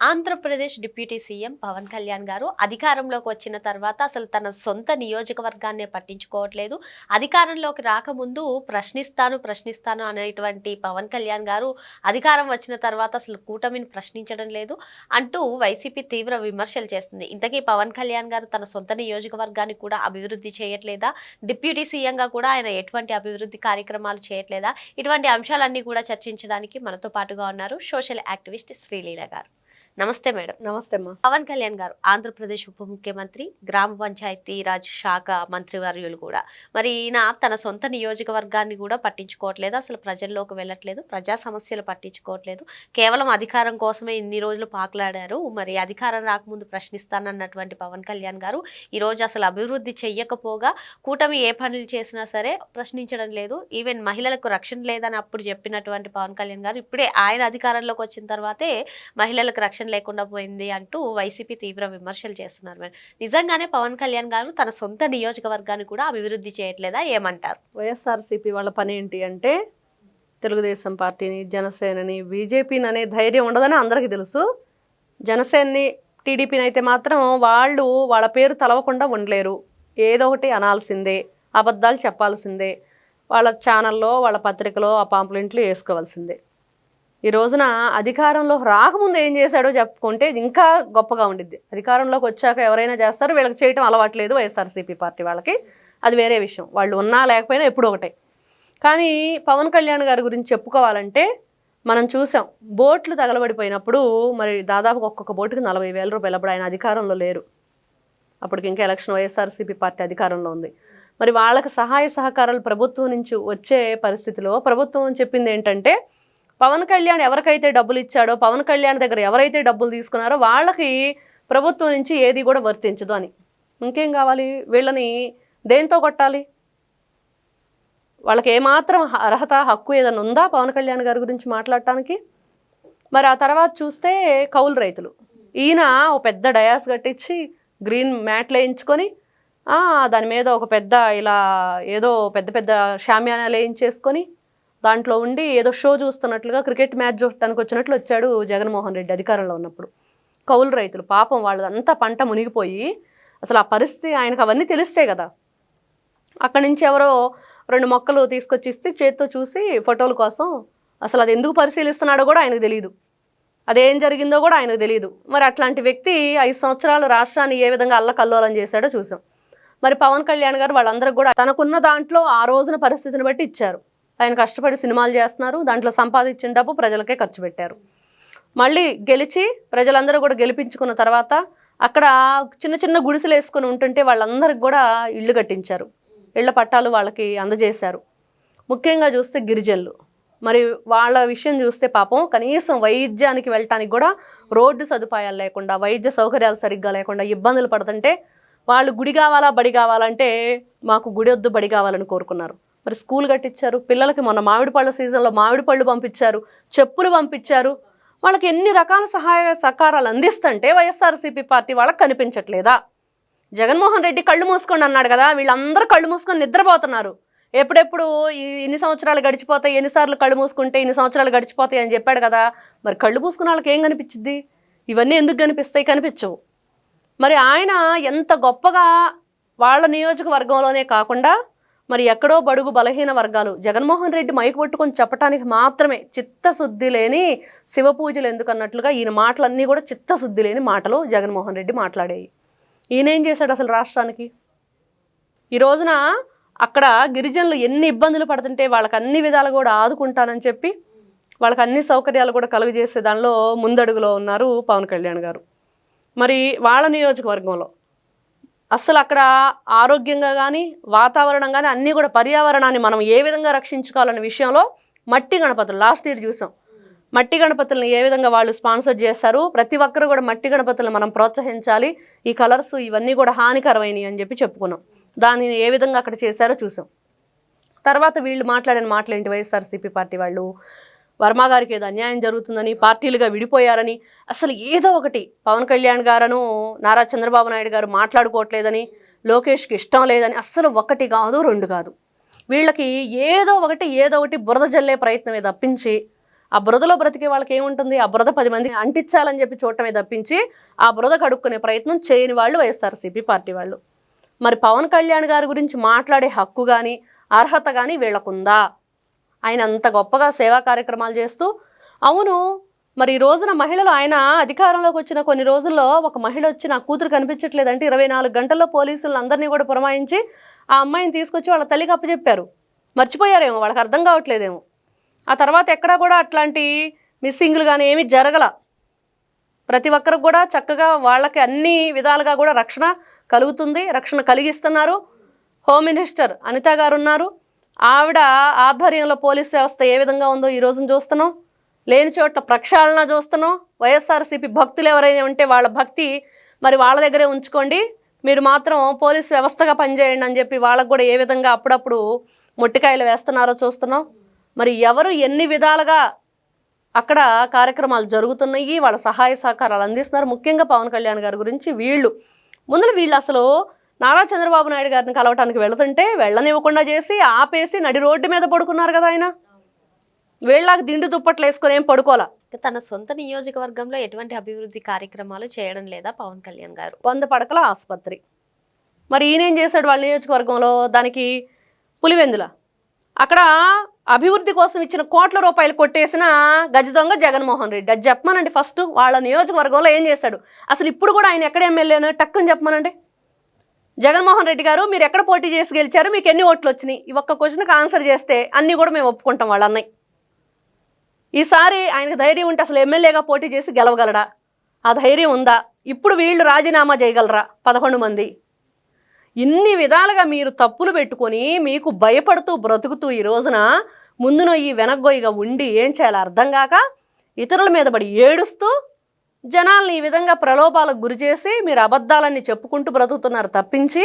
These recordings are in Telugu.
Andhra Pradesh deputy CM Pawan Kalyan garu అధికారంలోకి వచ్చిన తర్వాత అసలు తన సొంత నియోజకవర్గాన్నే పట్టించుకోవట్లేదు. అధికారంలోకి రాకముందు ప్రశ్నిస్తాను ప్రశ్నిస్తాను అనేటువంటి పవన్ కళ్యాణ్ గారు అధికారం వచ్చిన తర్వాత అసలు కూటమిని ప్రశ్నించడం లేదు అంటూ వైసీపీ తీవ్ర విమర్శలు చేస్తుంది. ఇంతకీ పవన్ కళ్యాణ్ గారు తన సొంత నియోజకవర్గాన్ని కూడా అభివృద్ధి చేయట్లేదా? డిప్యూటీ సీఎంగా కూడా ఆయన ఎటువంటి అభివృద్ధి కార్యక్రమాలు చేయట్లేదా? ఇటువంటి అంశాలన్నీ కూడా చర్చించడానికి మనతో పాటుగా ఉన్నారు సోషల్ యాక్టివిస్ట్ శ్రీలీల గారు. నమస్తే మేడం. నమస్తే అమ్మా. పవన్ కళ్యాణ్ గారు ఆంధ్రప్రదేశ్ ఉప ముఖ్యమంత్రి గ్రామ పంచాయతీ రాజ్ శాఖ మంత్రివర్యులు కూడా. మరి ఈయన తన సొంత నియోజకవర్గాన్ని కూడా పట్టించుకోవట్లేదు అసలు ప్రజల్లోకి వెళ్ళట్లేదు ప్రజా సమస్యలు పట్టించుకోవట్లేదు. కేవలం అధికారం కోసమే ఇన్ని రోజులు పాకులాడారు. మరి అధికారం రాకముందు ప్రశ్నిస్తానన్నటువంటి పవన్ కళ్యాణ్ గారు ఈ రోజు అసలు అభివృద్ధి చెయ్యకపోగా కూటమి ఏ పనులు చేసినా సరే ప్రశ్నించడం లేదు. ఈవెన్ మహిళలకు రక్షణ లేదని అప్పుడు చెప్పినటువంటి పవన్ కళ్యాణ్ గారు ఇప్పుడే ఆయన అధికారంలోకి వచ్చిన తర్వాతే మహిళలకు రక్షణ లేకుండా పోయింది అంటూ వైసీపీ తీవ్ర విమర్శలు చేస్తున్నారు మరి. నిజంగానే పవన్ కళ్యాణ్ గారు తన సొంత నియోజకవర్గాన్ని కూడా అభివృద్ధి చేయట్లేదా? ఏమంటారు? వైఎస్ఆర్సీపీ వాళ్ళ పని ఏంటి అంటే తెలుగుదేశం పార్టీని జనసేనని బీజేపీని అనే ధైర్యం ఉండదని అందరికీ తెలుసు. జనసేనని టీడీపీని అయితే మాత్రం వాళ్ళు వాళ్ళ పేరు తలవకుండా ఉండలేరు. ఏదో ఒకటి అనాల్సిందే అబద్ధాలు చెప్పాల్సిందే. వాళ్ళ ఛానల్లో వాళ్ళ పత్రికలో ఆ పాంప్లెంట్లు వేసుకోవాల్సిందే. ఈ రోజున అధికారంలో రాకముందు ఏం చేశాడో చెప్పుకుంటే ఇంకా గొప్పగా ఉండిద్ది. అధికారంలోకి వచ్చాక ఎవరైనా చేస్తారు వీళ్ళకి చేయటం అలవాట్లేదు వైఎస్ఆర్సీపీ పార్టీ వాళ్ళకి. అది వేరే విషయం. వాళ్ళు ఉన్నా లేకపోయినా ఎప్పుడు ఒకటే. కానీ పవన్ కళ్యాణ్ గారి గురించి చెప్పుకోవాలంటే మనం చూసాం బోట్లు తగలబడిపోయినప్పుడు మరి దాదాపు ఒక్కొక్క బోటుకి నలభై వేల రూపాయలు అప్పుడు ఆయన అధికారంలో లేరు. అప్పటికి ఇంకా ఎలక్షన్ వైఎస్ఆర్సీపీ పార్టీ అధికారంలో ఉంది. మరి వాళ్ళకి సహాయ సహకారాలు ప్రభుత్వం నుంచి వచ్చే పరిస్థితిలో ప్రభుత్వం చెప్పింది ఏంటంటే పవన్ కళ్యాణ్ ఎవరికైతే డబ్బులు ఇచ్చాడో పవన్ కళ్యాణ్ దగ్గర ఎవరైతే డబ్బులు తీసుకున్నారో వాళ్ళకి ప్రభుత్వం నుంచి ఏది కూడా వర్తించదు అని. ఇంకేం కావాలి? వీళ్ళని దేంతో కొట్టాలి? వాళ్ళకి ఏమాత్రం అర్హత హక్కు ఏదైనా ఉందా పవన్ కళ్యాణ్ గారి గురించి మాట్లాడటానికి? మరి ఆ తర్వాత చూస్తే కౌలు రైతులు. ఈయన ఒక పెద్ద డయాస్ కట్టించి గ్రీన్ మ్యాట్లు వేయించుకొని దాని మీద ఒక పెద్ద ఇలా ఏదో పెద్ద పెద్ద షామ్యానాలు వేయించేసుకొని దాంట్లో ఉండి ఏదో షో చూస్తున్నట్లుగా క్రికెట్ మ్యాచ్ చూడటానికి వచ్చినట్లు వచ్చాడు జగన్మోహన్ రెడ్డి అధికారంలో ఉన్నప్పుడు. కౌలు రైతులు పాపం వాళ్ళదంతా పంట మునిగిపోయి అసలు ఆ పరిస్థితి ఆయనకు అవన్నీ తెలిస్తే కదా. అక్కడి నుంచి ఎవరో రెండు మొక్కలు తీసుకొచ్చి ఇస్తే చేత్తో చూసి ఫోటోల కోసం అసలు అది ఎందుకు పరిశీలిస్తున్నాడో కూడా ఆయనకు తెలియదు అదేం జరిగిందో కూడా ఆయనకు తెలియదు మరి అట్లాంటి వ్యక్తి ఐదు సంవత్సరాలు రాష్ట్రాన్ని ఏ విధంగా అల్లకల్లోలం చేశాడో చూసాం మరి పవన్ కళ్యాణ్ గారు వాళ్ళందరికీ కూడా తనకున్న దాంట్లో ఆ రోజున పరిస్థితిని బట్టి ఇచ్చారు. ఆయన కష్టపడి సినిమాలు చేస్తున్నారు దాంట్లో సంపాదించిన డబ్బు ప్రజలకే ఖర్చు పెట్టారు. మళ్ళీ గెలిచి ప్రజలందరూ కూడా గెలిపించుకున్న తర్వాత అక్కడ చిన్న చిన్న గుడిసెలు వేసుకొని ఉంటుంటే వాళ్ళందరికి కూడా ఇళ్ళు కట్టించారు. ఇళ్ళ పట్టాలు వాళ్ళకి అందజేశారు. ముఖ్యంగా చూస్తే గిరిజనులు. మరి వాళ్ళ విషయం చూస్తే పాపం కనీసం వైద్యానికి వెళ్ళటానికి కూడా రోడ్డు సదుపాయాలు లేకుండా వైద్య సౌకర్యాలు సరిగ్గా లేకుండా ఇబ్బందులు పడుతుంటే వాళ్ళు గుడి కావాలా బడి కావాలంటే మాకు గుడి వద్దు బడి కావాలని కోరుకున్నారు. మరి స్కూల్ కట్టించారు పిల్లలకి మొన్న మామిడి పళ్ళ సీజన్లో మామిడి పళ్ళు పంపించారు చెప్పులు పంపించారు. వాళ్ళకి ఎన్ని రకాల సహాయ సహకారాలు అందిస్తుంటే వైఎస్ఆర్సీపీ పార్టీ వాళ్ళకి కనిపించట్లేదా? జగన్మోహన్ రెడ్డి కళ్ళు మూసుకోండి అన్నాడు కదా వీళ్ళందరూ కళ్ళు మూసుకొని నిద్రపోతున్నారు. ఎప్పుడెప్పుడు ఈ ఇన్ని సంవత్సరాలు గడిచిపోతాయి ఎన్నిసార్లు కళ్ళు మూసుకుంటే ఇన్ని సంవత్సరాలు గడిచిపోతాయి అని చెప్పాడు కదా మరి కళ్ళు మూసుకున్న వాళ్ళకి ఏం కనిపించింది ఇవన్నీ ఎందుకు కనిపిస్తాయి? కనిపించవు. మరి ఆయన ఎంత గొప్పగా వాళ్ళ నియోజకవర్గంలోనే కాకుండా మరి ఎక్కడో బడుగు బలహీన వర్గాలు. జగన్మోహన్ రెడ్డి మైకు పట్టుకొని చెప్పటానికి మాత్రమే చిత్తశుద్ధి లేని శివ పూజలు ఎందుకన్నట్లుగా ఈయన మాటలన్నీ కూడా చిత్తశుద్ధి లేని మాటలు జగన్మోహన్ రెడ్డి మాట్లాడేవి ఈయన ఏం చేశాడు అసలు రాష్ట్రానికి? ఈ రోజున అక్కడ గిరిజనులు ఎన్ని ఇబ్బందులు పడుతుంటే వాళ్ళకి అన్ని విధాలు కూడా ఆదుకుంటానని చెప్పి వాళ్ళకి అన్ని సౌకర్యాలు కూడా కలుగజేసే దానిలో ముందడుగులో ఉన్నారు పవన్ కళ్యాణ్ గారు. మరి వాళ్ళ నియోజకవర్గంలో అస్సలు అక్కడ ఆరోగ్యంగా కానీ వాతావరణం కానీ అన్నీ కూడా పర్యావరణాన్ని మనం ఏ విధంగా రక్షించుకోవాలనే విషయంలో మట్టి గణపతులు లాస్ట్ ఇయర్ చూసాం. మట్టి గణపతులను ఏ విధంగా వాళ్ళు స్పాన్సర్ చేస్తారు ప్రతి ఒక్కరు కూడా మట్టి గణపతులను మనం ప్రోత్సహించాలి ఈ కలర్స్ ఇవన్నీ కూడా హానికరమైనవి అని చెప్పి చెప్పుకున్నాం. దానిని ఏ విధంగా అక్కడ చేశారో చూసాం. తర్వాత వీళ్ళు మాట్లాడిన మాటలు ఏంటి వైఎస్ఆర్సీపీ పార్టీ వాళ్ళు? వర్మ గారికి ఏదో అన్యాయం జరుగుతుందని పార్టీలుగా విడిపోయారని అసలు ఏదో ఒకటి పవన్ కళ్యాణ్ గారను నారా చంద్రబాబు నాయుడు గారు మాట్లాడుకోవట్లేదని లోకేష్కి ఇష్టం లేదని అస్సలు ఒకటి కాదు రెండు కాదు. వీళ్ళకి ఏదో ఒకటి ఏదో ఒకటి బురద జల్లే ప్రయత్నమే తప్పించి ఆ బురదలో బ్రతికే వాళ్ళకి ఏముంటుంది ఆ బురద పది మంది అంటించాలని చెప్పి చూడటమే తప్పించి ఆ బురద కడుక్కునే ప్రయత్నం చేయని వాళ్ళు వైఎస్ఆర్సీపీ పార్టీ వాళ్ళు. మరి పవన్ కళ్యాణ్ గారి గురించి మాట్లాడే హక్కు కానీ అర్హత కానీ వీళ్ళకుందా? ఆయన అంత గొప్పగా సేవా కార్యక్రమాలు చేస్తూ అవును మరి ఈ రోజున మహిళలు ఆయన అధికారంలోకి వచ్చిన కొన్ని రోజుల్లో ఒక మహిళ వచ్చి నా కూతురు కనిపించట్లేదంటే ఇరవై నాలుగు గంటల్లో పోలీసులు అందరినీ కూడా పురమాయించి ఆ అమ్మాయిని తీసుకొచ్చి వాళ్ళ తల్లికి అప్పచెప్పారు. మర్చిపోయారేమో వాళ్ళకి అర్థం కావట్లేదేమో. ఆ తర్వాత ఎక్కడా కూడా అట్లాంటి మిస్సింగ్లు కానీ ఏమీ జరగల. ప్రతి ఒక్కరికి కూడా చక్కగా వాళ్ళకి అన్ని విధాలుగా కూడా రక్షణ కలుగుతుంది రక్షణ కలిగిస్తున్నారు. హోమ్ మినిస్టర్ అనిత గారు ఉన్నారు. ఆవిడ ఆధ్వర్యంలో పోలీస్ వ్యవస్థ ఏ విధంగా ఉందో ఈ రోజున చూస్తున్నాం. లేని చోట్ల ప్రక్షాళన చూస్తున్నాం. వైఎస్ఆర్సీపీ భక్తులు ఎవరైనా ఉంటే వాళ్ళ భక్తి మరి వాళ్ళ దగ్గరే ఉంచుకోండి. మీరు మాత్రం పోలీస్ వ్యవస్థగా పనిచేయండి అని చెప్పి వాళ్ళకు కూడా ఏ విధంగా అప్పుడప్పుడు మొట్టికాయలు వేస్తున్నారో చూస్తున్నాం. మరి ఎవరు ఎన్ని విధాలుగా అక్కడ కార్యక్రమాలు జరుగుతున్నాయి వాళ్ళ సహాయ సహకారాలు అందిస్తున్నారు. ముఖ్యంగా పవన్ కళ్యాణ్ గారి గురించి వీళ్ళు. ముందర వీళ్ళు అసలు నారా చంద్రబాబు నాయుడు గారిని కలవటానికి వెళుతుంటే వెళ్ళనివ్వకుండా చేసి ఆపేసి నడి రోడ్డు మీద పడుకున్నారు కదా ఆయన. వీళ్ళకి దిండు దుప్పట్లు వేసుకొని ఏం పడుకోవాలా? తన సొంత నియోజకవర్గంలో ఎటువంటి అభివృద్ధి కార్యక్రమాలు చేయడం లేదా పవన్ కళ్యాణ్ గారు? వంద పడకల ఆసుపత్రి. మరి ఈయనేం చేశాడు వాళ్ళ నియోజకవర్గంలో? దానికి పులివెందుల. అక్కడ అభివృద్ధి కోసం ఇచ్చిన కోట్ల రూపాయలు కొట్టేసిన గజ దొంగ జగన్మోహన్ రెడ్డి. అది చెప్పమనండి ఫస్ట్. వాళ్ళ నియోజకవర్గంలో ఏం చేశాడు? అసలు ఇప్పుడు కూడా ఆయన ఎక్కడ ఎమ్మెల్యేనో? టక్కుని చెప్పమనండి. జగన్మోహన్ రెడ్డి గారు మీరు ఎక్కడ పోటీ చేసి గెలిచారు మీకు ఎన్ని ఓట్లు వచ్చినాయి? ఈ ఒక్క క్వశ్చన్కి ఆన్సర్ చేస్తే అన్నీ కూడా మేము ఒప్పుకుంటాం వాళ్ళ అన్నయ్య. ఈసారి ఆయనకు ధైర్యం ఉంటే అసలు ఎమ్మెల్యేగా పోటీ చేసి గెలవగలడా? ఆ ధైర్యం ఉందా? ఇప్పుడు వీళ్ళు రాజీనామా చేయగలరా? పదకొండు మంది. ఇన్ని విధాలుగా మీరు తప్పులు పెట్టుకొని మీకు భయపడుతూ బ్రతుకుతూ ఈ రోజున ముందున ఈ వెనగ్గొయ్యిగా ఉండి ఏం చేయాలో అర్థం కాక ఇతరుల మీద పడి ఏడుస్తూ జనాల్ని ఈ విధంగా ప్రలోభాలకు గురి చేసి మీరు అబద్ధాలన్నీ చెప్పుకుంటూ బ్రతుకుతున్నారు తప్పించి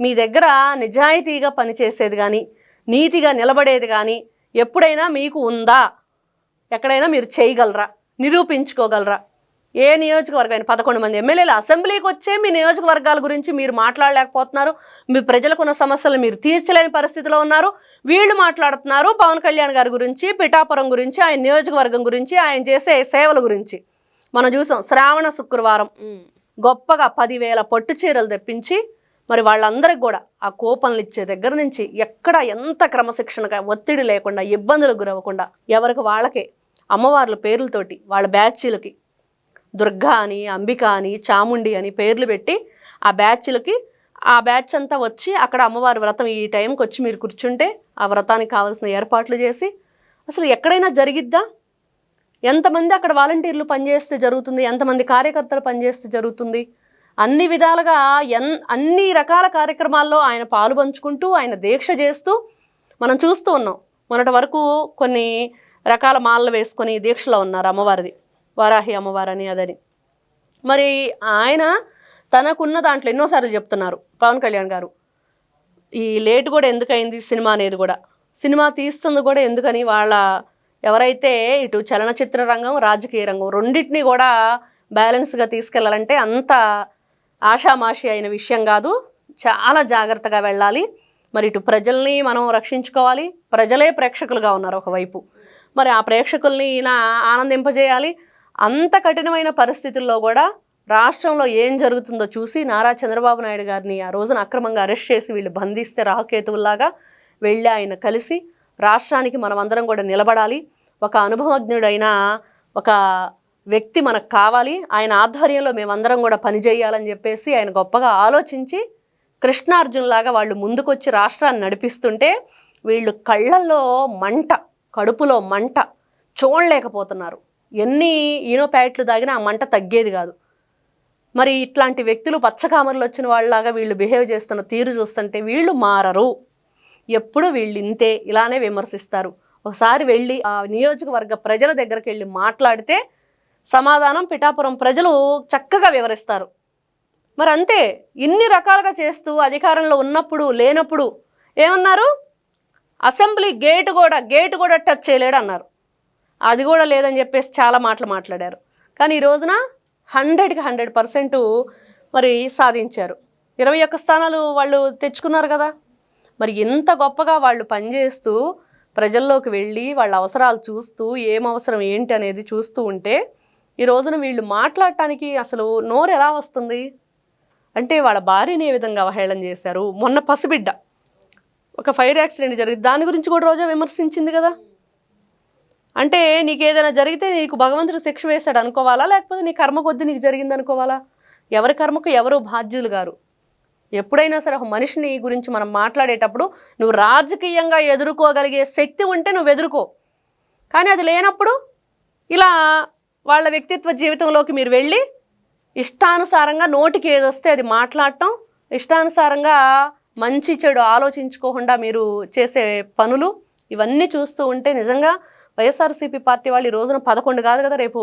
మీ దగ్గర నిజాయితీగా పనిచేసేది కానీ నీతిగా నిలబడేది కానీ ఎప్పుడైనా మీకు ఉందా? ఎక్కడైనా మీరు చేయగలరా? నిరూపించుకోగలరా? ఏ నియోజకవర్గం పదకొండు మంది ఎమ్మెల్యేలు అసెంబ్లీకి వచ్చే మీ నియోజకవర్గాల గురించి మీరు మాట్లాడలేకపోతున్నారు. మీ ప్రజలకు ఉన్న సమస్యలు మీరు తీర్చలేని పరిస్థితిలో ఉన్నారు. వీళ్ళు మాట్లాడుతున్నారు పవన్ కళ్యాణ్ గారి గురించి పిఠాపురం గురించి ఆయన నియోజకవర్గం గురించి ఆయన చేసే సేవల గురించి. మనం చూసాం శ్రావణ శుక్రవారం. గొప్పగా పదివేల పట్టు చీరలు తెప్పించి మరి వాళ్ళందరికి కూడా ఆ కూపన్లు ఇచ్చే దగ్గర నుంచి ఎక్కడ ఎంత క్రమశిక్షణగా ఒత్తిడి లేకుండా ఇబ్బందులకు గురవ్వకుండా ఎవరికి వాళ్ళకే అమ్మవార్ల పేర్లతోటి వాళ్ళ బ్యాచ్లకి దుర్గా అని అంబిక అని చాముండి అని పేర్లు పెట్టి ఆ బ్యాచ్లకి ఆ బ్యాచ్ అంతా వచ్చి అక్కడ అమ్మవారి వ్రతం ఈ టైంకి వచ్చి మీరు కూర్చుంటే ఆ వ్రతానికి కావాల్సిన ఏర్పాట్లు చేసి అసలు ఎక్కడైనా జరిగిద్దా ఎంతమంది అక్కడ వాలంటీర్లు పనిచేస్తే జరుగుతుంది? ఎంతమంది కార్యకర్తలు పనిచేస్తే జరుగుతుంది? అన్ని విధాలుగా ఎన్ అన్ని రకాల కార్యక్రమాల్లో ఆయన పాలు పంచుకుంటూ ఆయన దీక్ష చేస్తూ మనం చూస్తూ ఉన్నాం. మొన్నటి వరకు కొన్ని రకాల మాలలు వేసుకొని దీక్షలో ఉన్నారు అమ్మవారిది. వారాహి అమ్మవారని అదని. మరి ఆయన తనకున్న దాంట్లో ఎన్నోసార్లు చెప్తున్నారు పవన్ కళ్యాణ్ గారు. ఈ లేట్ కూడా ఎందుకైంది సినిమా అనేది కూడా. సినిమా తీస్తుంది కూడా ఎందుకని వాళ్ళ ఎవరైతే ఇటు చలనచిత్ర రంగం రాజకీయ రంగం రెండింటినీ కూడా బ్యాలెన్స్గా తీసుకెళ్ళాలంటే అంత ఆషామాషి అయిన విషయం కాదు. చాలా జాగ్రత్తగా వెళ్ళాలి. మరి ఇటు ప్రజల్ని మనం రక్షించుకోవాలి. ప్రజలే ప్రేక్షకులుగా ఉన్నారు ఒకవైపు. మరి ఆ ప్రేక్షకుల్ని ఈయన ఆనందింపజేయాలి. అంత కఠినమైన పరిస్థితుల్లో కూడా రాష్ట్రంలో ఏం జరుగుతుందో చూసి నారా చంద్రబాబు నాయుడు గారిని ఆ రోజున అక్రమంగా అరెస్ట్ చేసి వీళ్ళు బంధిస్తే రాహకేతువుల్లాగా వెళ్ళి ఆయన కలిసి రాష్ట్రానికి మనం అందరం కూడా నిలబడాలి. ఒక అనుభవజ్ఞుడైన ఒక వ్యక్తి మనకు కావాలి. ఆయన ఆధ్వర్యంలో మేమందరం కూడా పనిచేయాలని చెప్పేసి ఆయన గొప్పగా ఆలోచించి కృష్ణార్జున్లాగా వాళ్ళు ముందుకొచ్చి రాష్ట్రాన్ని నడిపిస్తుంటే వీళ్ళు కళ్ళల్లో మంట కడుపులో మంట చూడలేకపోతున్నారు. ఎన్ని ఈనో ప్యాకెట్లు తాగినా ఆ మంట తగ్గేది కాదు. మరి ఇట్లాంటి వ్యక్తులు పచ్చకామర్లు వచ్చిన వాళ్ళలాగా వీళ్ళు బిహేవ్ చేస్తున్న తీరు చూస్తుంటే వీళ్ళు మారరు. ఎప్పుడు వీళ్ళు ఇంతే ఇలానే విమర్శిస్తారు. ఒకసారి వెళ్ళి ఆ నియోజకవర్గ ప్రజల దగ్గరికి వెళ్ళి మాట్లాడితే సమాధానం పిఠాపురం ప్రజలు చక్కగా వివరిస్తారు. మరి అంతే ఇన్ని రకాలుగా చేస్తూ అధికారంలో ఉన్నప్పుడు లేనప్పుడు ఏమన్నారు? అసెంబ్లీ గేటు కూడా గేటు కూడా టచ్ చేయలేడు అన్నారు. అది కూడా లేదని చెప్పేసి చాలా మాటలు మాట్లాడారు. కానీ ఈ రోజున హండ్రెడ్కి హండ్రెడ్ పర్సెంట్ మరి సాధించారు. ఇరవై ఒక్క స్థానాలు వాళ్ళు తెచ్చుకున్నారు కదా? మరి ఇంత గొప్పగా వాళ్ళు పనిచేస్తూ ప్రజల్లోకి వెళ్ళి వాళ్ళ అవసరాలు చూస్తూ ఏం అవసరం ఏంటి అనేది చూస్తూ ఉంటే ఈ రోజున వీళ్ళు మాట్లాడటానికి అసలు నోరు ఎలా వస్తుంది? అంటే వాళ్ళ భార్యని ఏ విధంగా అవహేళన చేశారు? మొన్న పసిబిడ్డ ఒక ఫైర్ యాక్సిడెంట్ జరిగింది. దాని గురించి కూడా రోజా విమర్శించింది కదా? అంటే నీకు ఏదైనా జరిగితే నీకు భగవంతుడు శిక్ష వేశాడు అనుకోవాలా? లేకపోతే నీ కర్మ కొద్ది నీకు జరిగింది అనుకోవాలా ఎవరి కర్మకు ఎవరు బాధ్యులు గారు? ఎప్పుడైనా సరే ఒక మనిషిని గురించి మనం మాట్లాడేటప్పుడు నువ్వు రాజకీయంగా ఎదుర్కోగలిగే శక్తి ఉంటే నువ్వు ఎదుర్కో. కానీ అది లేనప్పుడు ఇలా వాళ్ళ వ్యక్తిత్వ జీవితంలోకి మీరు వెళ్ళి ఇష్టానుసారంగా నోటికి ఏది వస్తే అది మాట్లాడటం ఇష్టానుసారంగా మంచి చెడు ఆలోచించుకోకుండా మీరు చేసే పనులు ఇవన్నీ చూస్తూ ఉంటే నిజంగా వైఎస్ఆర్సీపీ పార్టీ వాళ్ళు ఈ రోజున పదకొండు కాదు కదా రేపు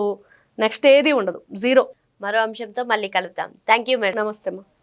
నెక్స్ట్ ఏది ఉండదు. జీరో. మరో అంశంతో మళ్ళీ కలుద్దాం. థ్యాంక్ యూ మేడం నమస్తే అమ్మా.